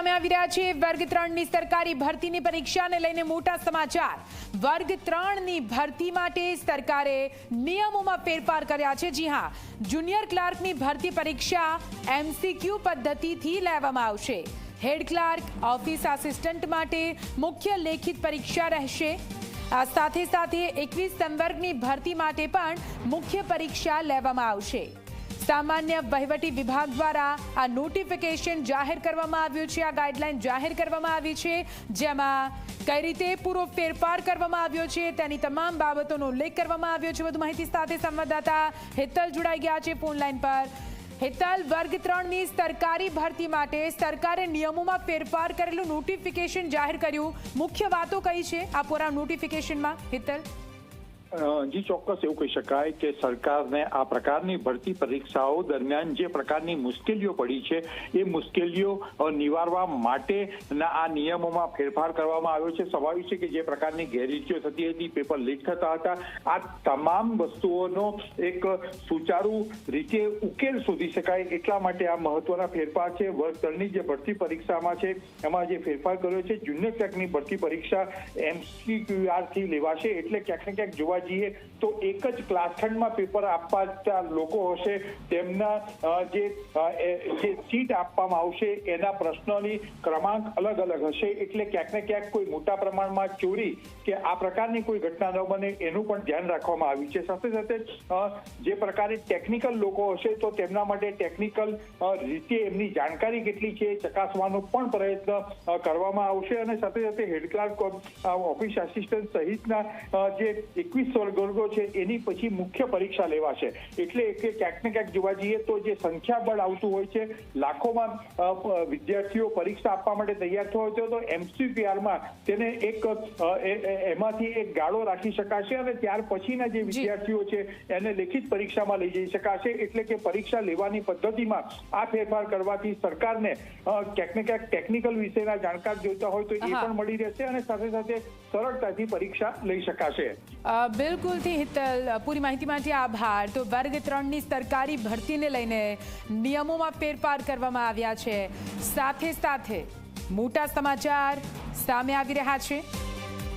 સામે આવી રહ્યા છે. વર્ગ ત્રણની સરકારી ભરતીની પરીક્ષાને લઈને મોટા સમાચાર. વર્ગ ત્રણની ભરતી માટે સરકારે નિયમોમાં ફેરફાર કર્યા છે. જી હા, જુનિયર ક્લાર્કની ભરતી પરીક્ષા એમસીક્યુ પદ્ધતિથી લેવામાં આવશે. હેડ ક્લાર્ક, ઓફિસ આસિસ્ટન્ટ માટે મુખ્ય લેખિત પરીક્ષા રહેશે. આ સાથે સાથે એકવીસ સંવર્ગની ભરતી માટે પણ મુખ્ય પરીક્ષા લેવામાં આવશે. સામાન્ય વહીવટી વિભાગ દ્વારા આ નોટિફિકેશન જાહેર કરવામાં આવ્યું છે, આ ગાઈડલાઈન જાહેર કરવામાં આવી છે, જેમાં કઈ રીતે પૂરો ફેરફાર કરવામાં આવ્યો છે, તેની તમામ બાબતોનો ઉલ્લેખ કરવામાં આવ્યો છે. વધુ માહિતી સાથે સંવાદદાતા હેતલ જોડાઈ ગયા છે ફોનલાઈન પર. હેતલ, વર્ગ ત્રણની સરકારી ભરતી માટે સરકારે નિયમોમાં ફેરફાર કરેલું નોટિફિકેશન જાહેર કર્યું. મુખ્ય વાતો કઈ છે? આ પૂરા નોટિફિકેશનમાં હેતલ. જી, ચોક્કસ એવું કહી શકાય કે સરકારને આ પ્રકારની ભરતી પરીક્ષાઓ દરમિયાન જે પ્રકારની મુશ્કેલીઓ પડી છે, એ મુશ્કેલીઓ નિવારવા માટેના આ નિયમોમાં ફેરફાર કરવામાં આવ્યો છે. સ્વાભાવિક છે કે જે પ્રકારની ગેરરીતિઓ થતી હતી પેપર લીક થતા હતા. આ તમામ વસ્તુઓનો એક સુચારુ રીતે ઉકેલ શોધી શકાય એટલા માટે આ મહત્વના ફેરફાર છે. વર્ષ ત્રણની જે ભરતી પરીક્ષામાં છે, એમાં જે ફેરફાર કર્યો છે, જુનિયર ક્યાંકની ભરતી પરીક્ષા એમસીક્યુઆરથી લેવાશે એટલે ક્યાંક ને ક્યાંક જોવા જઈએ તો એક જ ક્લાસખંડમાં પેપર આપવા લોકો હશે, તેમના જે સીટ આપવામાં આવશે, એના પ્રશ્નોની ક્રમાંક અલગ અલગ હશે. એટલે ક્યાંક ને ક્યાંક કોઈ મોટા પ્રમાણમાં ચોરી કે આ પ્રકારની કોઈ ઘટના ન બને, એનું પણ ધ્યાન રાખવામાં આવ્યું છે. સાથે સાથે જે પ્રકારે ટેકનિકલ લોકો હશે, તો તેમના માટે ટેકનિકલ રીતે એમની જાણકારી કેટલી છે ચકાસવાનો પણ પ્રયત્ન કરવામાં આવશે. અને સાથે સાથે હેડ ક્લાર્ક ઓફિસ આસિસ્ટન્ટ સહિતના જે એકવીસ વર્ગો છે એની પછી મુખ્ય પરીક્ષા લેવાશે. એટલે કે ક્યાંક ને ક્યાંક જોવા જઈએ તો જે સંખ્યાબળ આવતું હોય છે લાખોમાં વિદ્યાર્થીઓ પરીક્ષા આપવા માટે તૈયાર થયો હતો તો એમસીપીઆરમાં તેને એક એમાંથી એક ગાળો રાખી શકાશે અને ત્યાર પછીના જે વિદ્યાર્થીઓ છે એને લેખિત પરીક્ષામાં લઈ જઈ શકાશે. એટલે કે પરીક્ષા લેવાની પદ્ધતિમાં આ ફેરફાર કરવાથી સરકારને ક્યાંક ને ક્યાંક ટેકનિકલ વિશેના જાણકાર જોઈતા હોય તો એ પણ મળી રહેશે અને સાથે સાથે સરળતાથી પરીક્ષા લઈ શકાશે. બિલકુલથી હિતલ પૂરી માહિતી માટે આભાર. તો વર્ગ ત્રણની સરકારી ભરતીને લઈને નિયમોમાં ફેરફાર કરવામાં આવ્યા છે. સાથે સાથે મોટા સમાચાર સામે આવી રહ્યા છે.